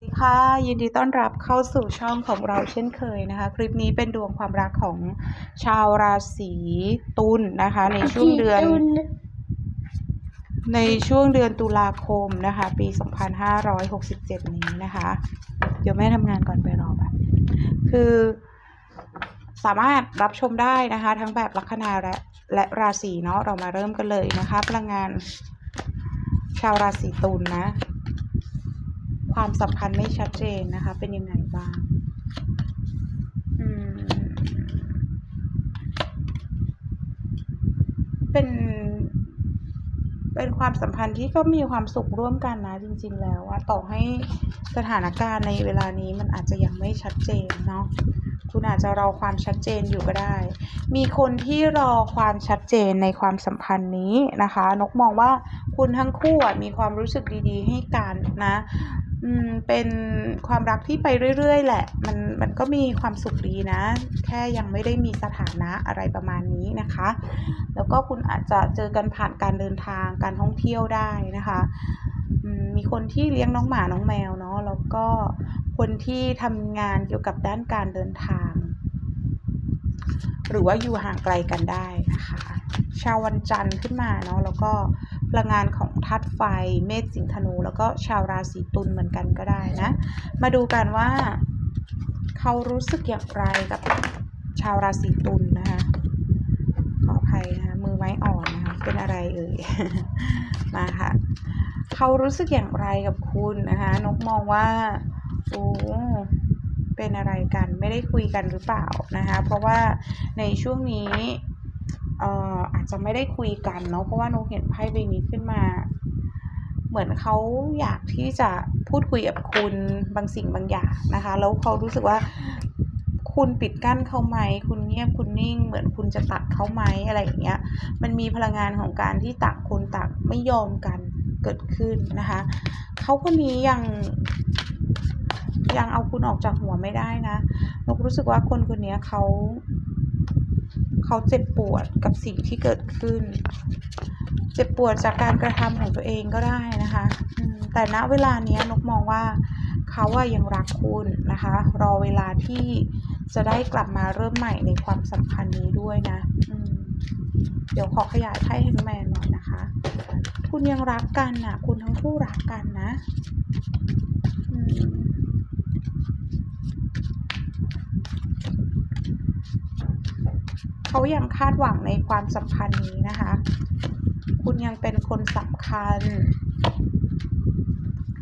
สวัสดีค่ะยินดีต้อนรับเข้าสู่ช่องของเราเช่นเคยนะคะ คลิปนี้เป็นดวงความรักของชาวราศีตุลนะคะ ในช่วงเดือน ในช่วงเดือนตุลาคมนะคะ ปี 2567 นี้นะคะ เดี๋ยวแม่ทำงานก่อนไปรอแบบคือสามารถรับชมได้นะคะ ทั้งแบบลัคนาและและราศีเนาะเรามาเริ่มกันเลยนะคะพลังงานชาวราศีตุลนะ ความสัมพันธ์ไม่ชัดเจนนะคะ เป็นยังไงบ้างเป็น เป็นความสัมพันธ์ที่ก็มีความสุขร่วมกันนะจริง ๆ แล้วอะต่อให้สถานการณ์ในเวลานี้มันอาจจะยังไม่ชัดเจนเนาะคุณอาจจะรอความชัดเจนอยู่ก็ได้ มีคนที่รอความชัดเจนในความสัมพันธ์นี้นะคะ นกมองว่าคุณทั้งคู่มีความรู้สึกดีๆ ให้กันนะ อืมเป็นความรักที่ไปเรื่อย ๆ แหละ มันมันก็มีความสุขดีนะ แค่ยังไม่ได้มีสถานะอะไรประมาณนี้นะคะ แล้วก็คุณอาจจะเจอกันผ่านการเดินทางการท่องเที่ยวได้นะคะอืมมีคนที่เลี้ยงน้องหมาน้องแมวเนาะแล้วก็คนที่ทำงานเกี่ยวกับด้านการเดินทาง หรือว่าอยู่ห่างไกลกันได้นะคะ ชาววันจันทร์ขึ้นมาเนาะแล้วก็ พลังงานของธาตุไฟ เมษสิงห์ธนู แล้วก็ชาวราศีตุลเหมือนกันก็ได้นะ มาดูกันว่า เขารู้สึกอย่างไรกับชาวราศีตุลนะคะขออภัยนะคะมือไม้อ่อนนะคะเป็นอะไรเอ่ยมาค่ะเขารู้สึกอย่างไรกับคุณนะคะนกมองว่าโอ้เป็นอะไรกันไม่ได้คุยกันหรือเปล่านะคะเพราะว่าในช่วงนี้ เอ่ออาจจะไม่ได้คุยกันเนาะเพราะว่านกเห็นไพ่ใบนี้ขึ้นมา เหมือนเขาอยากที่จะพูดคุยกับคุณบางสิ่งบางอย่างนะคะ แล้วเขารู้สึกว่าคุณปิดกั้นเขาไหม คุณเงียบคุณนิ่ง เหมือนคุณจะตัดเขาไหมอะไรอย่างเงี้ย มันมีพลังงานของการที่ต่างคนต่างไม่ยอมกันเกิดขึ้นนะคะ เขาคนนี้ยังยังเอาคุณออกจากหัวไม่ได้นะนกรู้สึกว่าคนคนนี้เขา เขาเจ็บปวดกับสิ่งที่เกิดขึ้น เจ็บปวดจากการกระทำของตัวเองก็ได้นะคะแต่ณเวลานี้นกมองว่าเขาอะยังรักคุณนะคะ รอเวลาที่จะได้กลับมาเริ่มใหม่ในความสัมพันธ์นี้ด้วยนะเดี๋ยวขอขยายไพ่แฮงแมนหน่อยนะคะ คุณยังรักกันน่ะคุณทั้งคู่รักกันนะ อืม เขายังคาดหวังในความสัมพันธ์นี้นะคะ คุณยังเป็นคนสำคัญ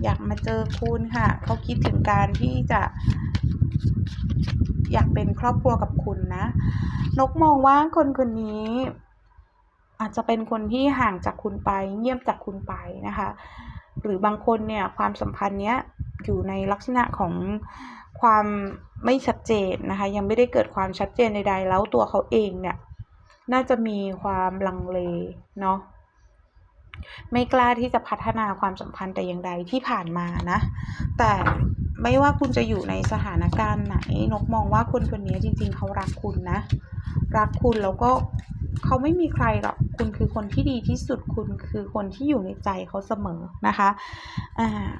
อยากมาเจอคุณค่ะ เขาคิดถึงการที่จะอยากเป็นครอบครัวกับคุณนะ นกมองว่าคนคนนี้ อาจจะเป็นคนที่ห่างจากคุณไป เงียบจากคุณไปนะคะ หรือบางคนเนี่ยความสัมพันธ์เนี้ยอยู่ในลักษณะของ ความไม่ชัดเจนนะคะ ยังไม่ได้เกิดความชัดเจนใดๆ แล้วตัวเขาเองเนี่ย น่าจะมีความลังเลเนาะไม่กล้าที่จะพัฒนาความสัมพันธ์แต่อย่างใดที่ผ่านมานะ แต่ไม่ว่าคุณจะอยู่ในสถานการณ์ไหน นกมองว่าคนคนนี้จริง ๆ เขารักคุณนะ รักคุณแล้วก็เขาไม่มีใครหรอก คุณคือคนที่ดีที่สุด คุณคือคนที่อยู่ในใจเขาเสมอนะคะ อ่า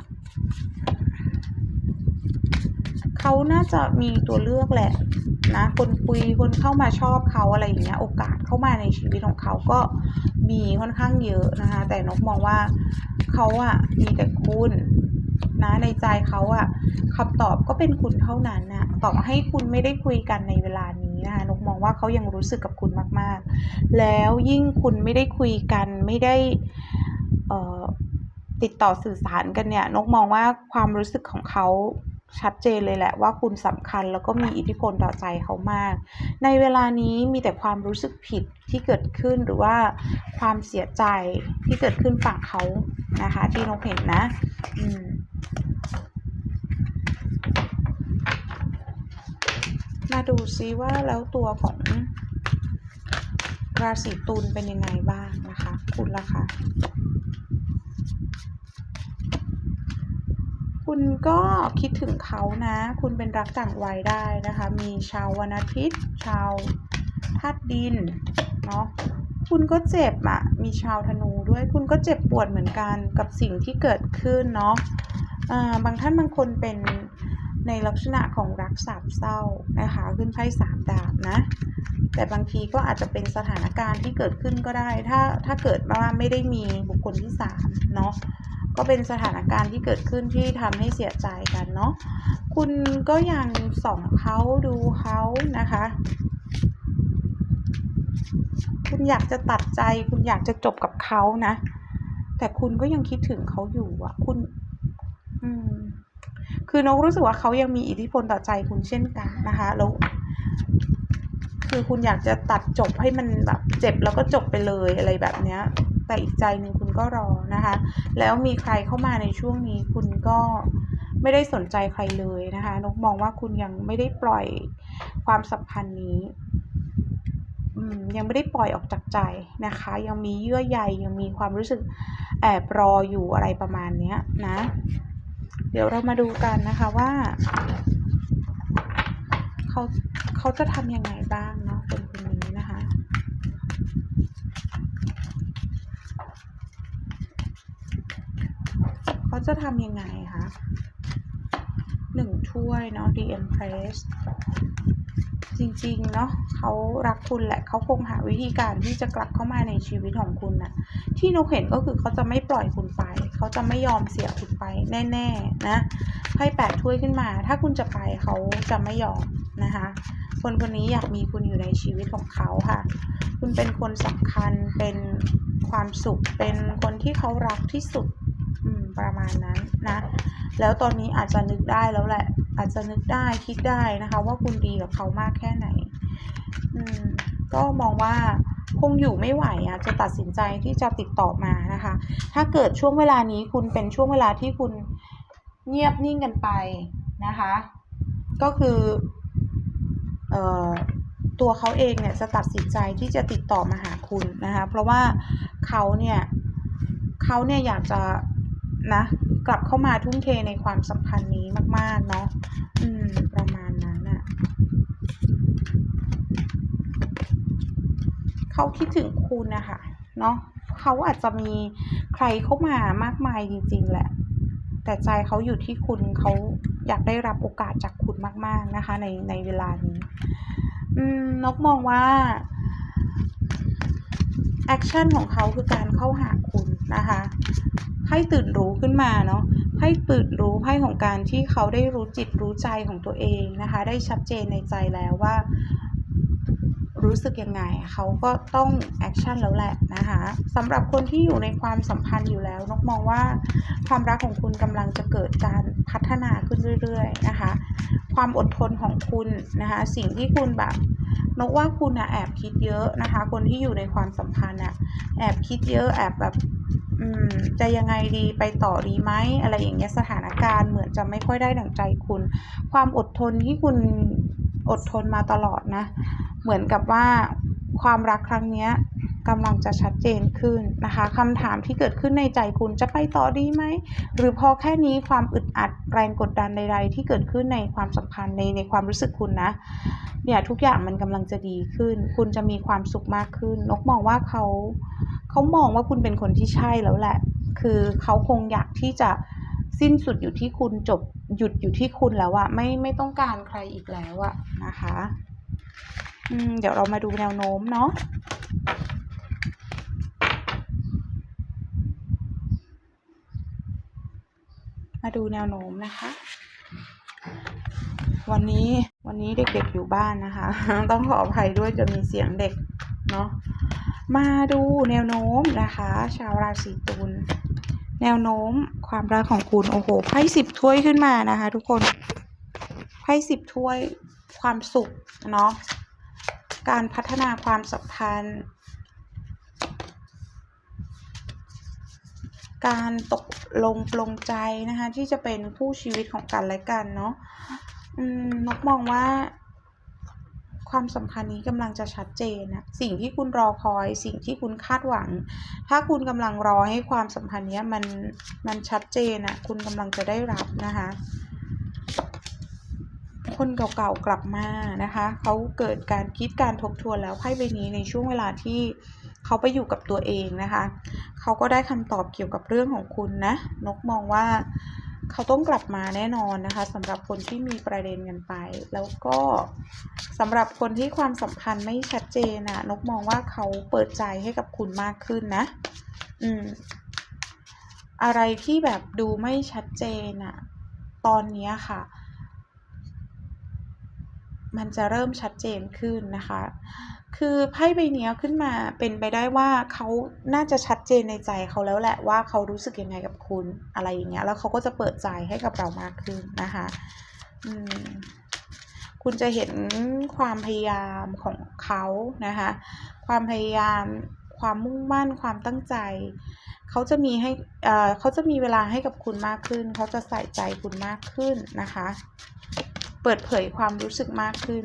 เขาน่าจะมีตัวเลือกแหละนะคนคุยคนเข้ามาชอบเขาอะไรอย่างเงี้ยโอกาสเข้ามาในชีวิตของเขาก็มีค่อนข้างเยอะนะคะ แต่นกมองว่าเขาอะมีแต่คุณนะในใจเขาอะคำตอบก็เป็นคุณเท่านั้นนะต่อให้คุณไม่ได้คุยกันในเวลานี้นะคะนกมองว่าเขายังรู้สึกกับคุณมาก ๆ แล้วยิ่งคุณไม่ได้คุยกันไม่ได้ติดต่อสื่อสารกันเนี่ยนกมองว่าความรู้สึกของเขา ชัดเจนเลยแหละว่าคุณสำคัญแล้วก็มีอิทธิพลต่อใจเขามาก ในเวลานี้มีแต่ความรู้สึกผิดที่เกิดขึ้นหรือว่าความเสียใจที่เกิดขึ้นฝั่งเขานะคะ ที่นกเห็นนะอืมมาดูซิว่าแล้วตัวของราศีตุลเป็นยังไงบ้างนะคะ คุณล่ะคะ คุณก็คิดถึงเขานะ คุณเป็นรักต่างวัยได้นะคะ มีชาววันอาทิตย์ ชาวธาตุดินเนาะคุณก็เจ็บอะมีชาวธนูด้วย คุณก็เจ็บปวดเหมือนกันกับสิ่งที่เกิดขึ้นเนาะอ่าบางท่านบางคนเป็นในลักษณะของรักสามเศร้านะคะ ขึ้นไพ่สามดาบนะ แต่บางทีก็อาจจะเป็นสถานการณ์ที่เกิดขึ้นก็ได้ ถ้าถ้าเกิดว่าไม่ได้มีบุคคลที่สามเนาะ ก็เป็นสถานการณ์ที่เกิดขึ้นที่ทำให้เสียใจกันเนาะคุณก็ยังส่องเขาดูเขานะคะ คุณอยากจะตัดใจ คุณอยากจะจบกับเขานะ แต่คุณก็ยังคิดถึงเขาอยู่อะคุณ อืม คือนกรู้สึกว่าเขายังมีอิทธิพลต่อใจคุณเช่นกันนะคะแล้วคือคุณอยากจะตัดจบให้มันแบบเจ็บแล้วก็จบไปเลยอะไรแบบเนี้ย แต่อีกใจหนึ่งคุณก็รอนะคะ แล้วมีใครเข้ามาในช่วงนี้คุณก็ไม่ได้สนใจใครเลยนะคะนกมองว่าคุณยังไม่ได้ปล่อยความสัมพันธ์นี้อืมยังไม่ได้ปล่อยออกจากใจนะคะ ยังมีเยื่อใยยังมีความรู้สึกแอบรออยู่อะไรประมาณเนี้ยนะ เดี๋ยวเรามาดูกันนะคะว่า เขาเขาจะทำยังไงบ้างเนาะคนคนนี้นะคะ เขาจะทำยังไงคะหนึ่งถ้วยเนาะ The Empress จริงๆ เนาะเขารักคุณแหละเขาคงหาวิธีการที่จะกลับเข้ามาในชีวิตของคุณนะที่นกเห็นก็คือเขาจะไม่ปล่อยคุณไป เขาจะไม่ยอมเสียคุณไปแน่ ๆ นะไพ่แปดถ้วยขึ้นมา ถ้าคุณจะไปเขาจะไม่ยอมนะคะคนคนนี้อยากมีคุณอยู่ในชีวิตของเขาค่ะ คุณเป็นคนสำคัญเป็นความสุขเป็นคนที่เขารักที่สุด ประมาณนั้นนะ แล้วตอนนี้อาจจะนึกได้แล้วแหละ อาจจะนึกได้คิดได้นะคะ ว่าคุณดีกับเขามากแค่ไหน อืม ก็มองว่าคงอยู่ไม่ไหวอะจะตัดสินใจที่จะติดต่อมานะคะ ถ้าเกิดช่วงเวลานี้คุณเป็นช่วงเวลาที่คุณเงียบนิ่งกันไปนะคะ ก็คือเอ่อตัวเขาเองเนี่ยจะตัดสินใจที่จะติดต่อมาหาคุณนะคะ เพราะว่าเขาเนี่ยเขาเนี่ยอยากจะ นะกลับเข้ามาทุ่มเทในความสัมพันธ์นี้มาก ๆ เนาะอืม ประมาณนั้นอะเขาคิดถึงคุณนะคะเนาะเขาอาจจะมีใครเข้ามามากมายจริง ๆ แหละ แต่ใจเขาอยู่ที่คุณเขาอยากได้รับโอกาสจากคุณมาก ๆ นะคะ ในในเวลานี้ อืมนกมองว่าแอคชั่นของเขาคือการเข้าหาคุณนะคะ ไพ่ตื่นรู้ขึ้นมาเนาะไพ่ตื่นรู้ไพ่ของการที่เขาได้รู้จิตรู้ใจของตัวเองนะคะ ได้ชัดเจนในใจแล้วว่า รู้สึกยังไง เขาก็ต้องแอคชั่นแล้วแหละนะคะสำหรับคนที่อยู่ในความสัมพันธ์อยู่แล้วนกมองว่า ความรักของคุณกำลังจะเกิดการพัฒนาขึ้นเรื่อยๆนะคะ ความอดทนของคุณนะคะ สิ่งที่คุณแบบนกว่าคุณอะแอบคิดเยอะนะคะ คนที่อยู่ในความสัมพันธ์อะแอบคิดเยอะแอบแบบ จะยังไงดีไปต่อดีไหมอะไรอย่างเงี้ยสถานการณ์เหมือนจะไม่ค่อยได้ดั่งใจคุณ ความอดทนที่คุณอดทนมาตลอดนะ เหมือนกับว่าความรักครั้งเนี้ยกำลังจะชัดเจนขึ้นนะคะคำถามที่เกิดขึ้นในใจคุณจะไปต่อดีไหม หรือพอแค่นี้ความอึดอัดแรงกดดันใดๆ ที่เกิดขึ้นในความสัมพันธ์ในในความรู้สึกคุณนะ เนี่ยทุกอย่างมันกำลังจะดีขึ้น คุณจะมีความสุขมากขึ้น นกมองว่าเขา เขามองว่าคุณเป็นคนที่ใช่แล้วแหละ คือเขาคงอยากที่จะสิ้นสุดอยู่ที่คุณจบหยุดอยู่ที่คุณแล้วอะไม่ไม่ต้องการใครอีกแล้วอะนะคะอืมเดี๋ยวเรามาดูแนวโน้มเนาะมาดูแนวโน้มนะคะ วันนี้วันนี้เด็กๆอยู่บ้านนะคะ ต้องขออภัยด้วยจะมีเสียงเด็กเนาะ มาดูแนวโน้มนะคะ ชาวราศีตุลแนวโน้มความรักของคุณโอ้โหไพ่สิบถ้วยขึ้นมานะคะ ทุกคนไพ่สิบถ้วยความสุขเนาะการพัฒนาความสัมพันธ์ การตกลงปลงใจนะคะ ที่จะเป็นคู่ชีวิตของกันและกันเนาะนกมองว่า ความสัมพันธ์นี้กำลังจะชัดเจนนะสิ่งที่คุณรอคอย สิ่งที่คุณคาดหวัง ถ้าคุณกำลังรอให้ความสัมพันธ์นี้มันมันชัดเจนอะคุณกำลังจะได้รับนะคะคนเก่าๆกลับมานะคะเขาเกิดการคิดการทบทวนแล้วไพ่ใบนี้ในช่วงเวลาที่เขาไปอยู่กับตัวเองนะคะเขาก็ได้คำตอบเกี่ยวกับเรื่องของคุณนะนกมองว่า เขาต้องกลับมาแน่นอนนะคะสำหรับคนที่มีประเด็นกันไป แล้วก็สำหรับคนที่ความสัมพันธ์ไม่ชัดเจนอะนกมองว่าเขาเปิดใจให้กับคุณมากขึ้นนะ อืม อะไรที่แบบดูไม่ชัดเจนอะตอนนี้ค่ะ มันจะเริ่มชัดเจนขึ้นนะคะ คือไพ่ใบเนี้ขึ้นมาเป็นไปได้ว่าเขาน่าจะชัดเจนในใจเขาแล้วแหละว่าเขารู้สึกยังไงกับคุณอะไรอย่างเงี้ย แล้วเขาก็จะเปิดใจให้กับเรามากขึ้นนะคะอืมคุณจะเห็นความพยายามของเขานะคะ ความพยายาม ความมุ่งมั่น ความตั้งใจ เขาจะมีให้เอ่อเขาจะมีเวลาให้กับคุณมากขึ้น เขาจะใส่ใจคุณมากขึ้นนะคะ เปิดเผยความรู้สึกมากขึ้น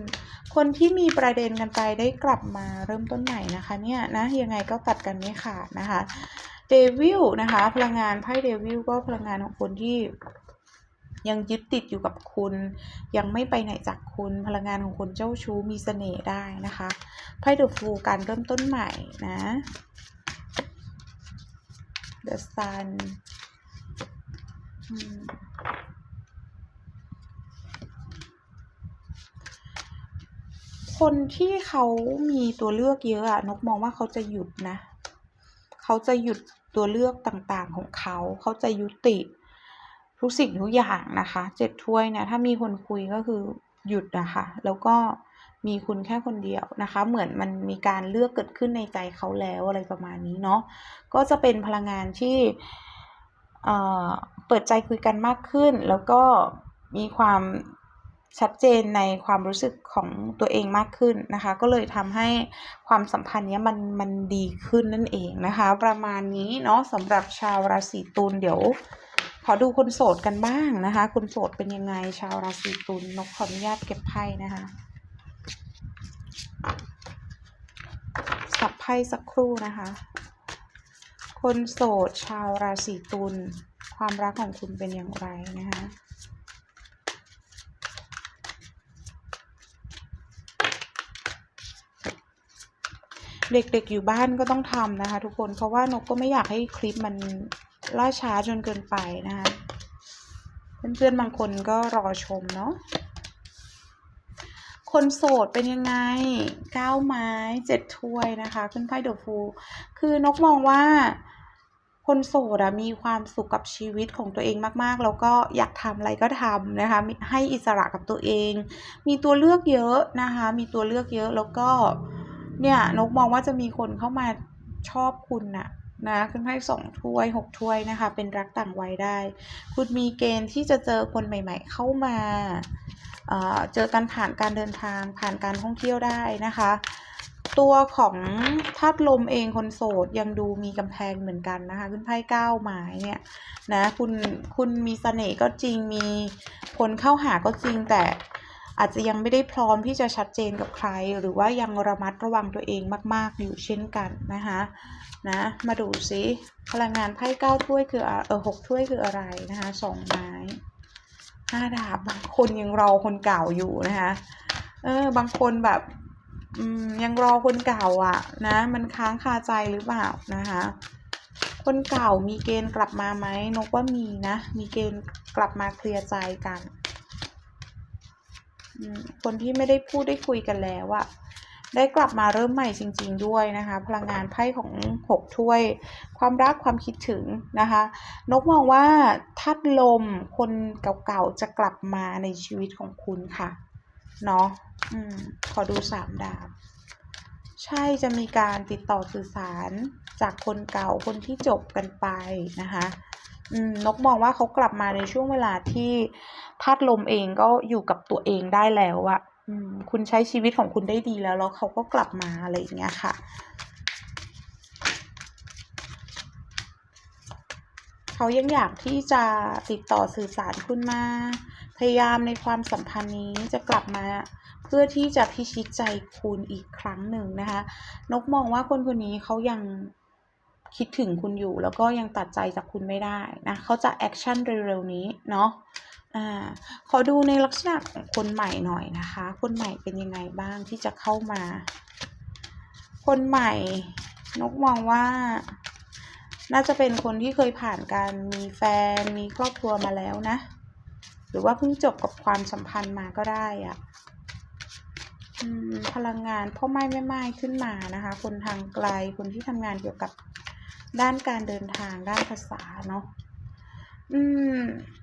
คนที่มีประเด็นกันไปได้กลับมาเริ่มต้นใหม่นะคะเนี่ยนะยังไงก็ตัดกันไม่ขาดนะคะเดวิลนะคะ พลังงานไพ่เดวิลก็พลังงานของคนที่ยังยึดติดอยู่กับคุณ ยังไม่ไปไหนจากคุณพลังงานของคนเจ้าชู้มีเสน่ห์ได้นะคะไพ่เดอะฟูการเริ่มต้นใหม่นะ The Sun อืม คนที่เขามีตัวเลือกเยอะอะนกมองว่าเขาจะหยุดนะ เขาจะหยุดตัวเลือกต่างๆของเขา เขาจะยุติทุกสิ่งทุกอย่างนะคะเจ็ดถ้วยเนี่ยถ้ามีคนคุยก็คือหยุดนะคะแล้วก็มีคุณแค่คนเดียวนะคะ เหมือนมันมีการเลือกเกิดขึ้นในใจเขาแล้วอะไรประมาณนี้เนาะก็จะเป็นพลังงานที่เอ่อเปิดใจคุยกันมากขึ้น แล้วก็มีความ ชัดเจนในความรู้สึกของตัวเองมากขึ้นนะคะ ก็เลยทำให้ความสัมพันธ์เนี้ยมันมันดีขึ้นนั่นเองนะคะ ประมาณนี้เนาะสำหรับชาวราศีตุลเดี๋ยว ขอดูคนโสดกันบ้างนะคะ คนโสดเป็นยังไงชาวราศีตุลนกขออนุญาตเก็บไพ่นะคะสับไพ่สักครู่นะคะ คนโสดชาวราศีตุลความรักของคุณเป็นอย่างไรนะคะ เด็กๆอยู่บ้านก็ต้องทำนะคะ ทุกคนเพราะว่านกก็ไม่อยากให้คลิปมันล่าช้าจนเกินไปนะคะเพื่อนๆบางคนก็รอชมเนาะคนโสดเป็นยังไงเก้าไม้เจ็ดถ้วยนะคะขึ้นไพ่เดอะฟูคือนกมองว่า คนโสดอะมีความสุขกับชีวิตของตัวเองมากๆ แล้วก็อยากทำอะไรก็ทำนะคะ ให้อิสระกับตัวเอง มีตัวเลือกเยอะนะคะ มีตัวเลือกเยอะแล้วก็ เนี่ยนกมองว่าจะมีคนเข้ามาชอบคุณน่ะนะขึ้นไพ่สองถ้วยหกถ้วยนะคะ เป็นรักต่างวัยได้ คุณมีเกณฑ์ที่จะเจอคนใหม่ ๆ เข้ามาเอ่อเจอกันผ่านการเดินทางผ่านการท่องเที่ยวได้นะคะ ตัวของธาตุลมเองคนโสดยังดูมีกำแพงเหมือนกันนะคะขึ้นไพ่เก้าไม้เนี่ยนะคุณคุณมีเสน่ห์ก็จริงมีคนเข้าหาก็จริงแต่ อาจจะยังไม่ได้พร้อมที่จะชัดเจนกับใคร หรือว่ายังระมัดระวังตัวเองมาก ๆ อยู่เช่นกันนะคะนะมาดูซิพลังงานไพ่เก้าถ้วยคือเออหกถ้วยคืออะไรนะคะสองไม้ห้าดาบบางคนยังรอคนเก่าอยู่นะคะเออบางคนแบบยังรอคนเก่าอะนะมันค้างคาใจหรือเปล่านะคะคนเก่ามีเกณฑ์กลับมาไหมนกว่ามีนะ มีเกณฑ์กลับมาเคลียร์ใจกัน คนที่ไม่ได้พูดได้คุยกันแล้วอะได้กลับมาเริ่มใหม่จริง ๆ ด้วยนะคะ พลังงานไพ่ของหกถ้วย ความรักความคิดถึงนะคะ นกมองว่าทัดลมคนเก่าๆจะกลับมาในชีวิตของคุณค่ะเนาะอขอดูสามดาบ ใช่จะมีการติดต่อสื่อสารจากคนเก่าคนที่จบกันไปนะคะ นกมองว่าเขากลับมาในช่วงเวลาที่ธาตุลมเองก็อยู่กับตัวเองได้แล้วอะอคุณใช้ชีวิตของคุณได้ดีแล้ว แล้วเขาก็กลับมาอะไรอย่างเงี้ยค่ะเขายังอยากที่จะติดต่อสื่อสารคุณมา พยายามในความสัมพันธ์นี้จะกลับมาเพื่อที่จะพิชิตใจคุณอีกครั้งหนึ่งนะคะ นกมองว่าคนคนนี้เขายัง คิดถึงคุณอยู่ แล้วก็ยังตัดใจจากคุณไม่ได้นะเขาจะแอคชั่นเร็วๆนี้เนาะอ่าขอดูในลักษณะของคนใหม่หน่อยนะคะ คนใหม่เป็นยังไงบ้างที่จะเข้ามา คนใหม่นกมองว่า น่าจะเป็นคนที่เคยผ่านการมีแฟนมีครอบครัวมาแล้วนะ หรือว่าเพิ่งจบกับความสัมพันธ์มาก็ได้อะอืมพลังงานพ่อไม้แม่ไม้ขึ้นมานะคะ คนทางไกลคนที่ทำงานเกี่ยวกับ ด้านการเดินทางด้านภาษาเนาะอืม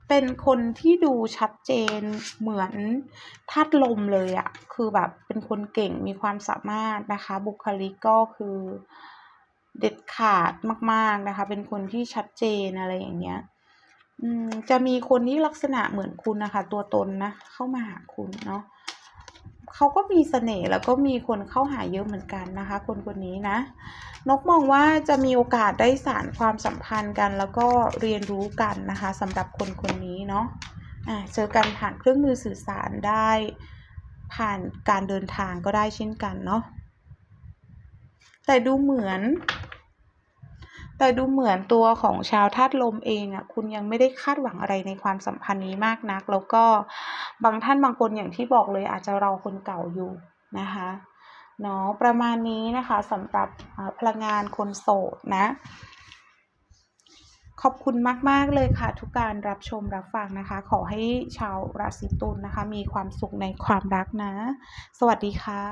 เป็นคนที่ดูชัดเจนเหมือนธาตุลมเลยอะคือแบบเป็นคนเก่งมีความสามารถนะคะ บุคลิกก็คือเด็ดขาดมาก ๆนะคะ เป็นคนที่ชัดเจนอะไรอย่างเงี้ย อืม จะมีคนที่ลักษณะเหมือนคุณนะคะ ตัวตนนะ เข้ามาหาคุณเนาะ เขาก็มีเสน่ห์แล้วก็มีคนเข้าหาเยอะเหมือนกันนะคะ คนคนนี้นะ นกมองว่าจะมีโอกาสได้สารความสัมพันธ์กัน แล้วก็เรียนรู้กันนะคะสำหรับคนคนนี้เนาะะเจอกันผ่านเครื่องมือสื่อสารได้ ผ่านการเดินทางก็ได้เช่นกันเนาะแต่ดูเหมือน แต่ดูเหมือนตัวของชาวธาตุลมเองอะคุณยังไม่ได้คาดหวังอะไรในความสัมพันธ์นี้มากนัก แล้วก็บางท่านบางคนอย่างที่บอกเลยอาจจะรอคนเก่าอยู่นะคะเนาะประมาณนี้นะคะสำหรับพลังงานคนโสดนะขอบคุณมาก ๆ เลยค่ะ ทุกการรับชมรับฟังนะคะ ขอให้ชาวราศีตุลนะคะ มีความสุขในความรักนะ สวัสดีค่ะ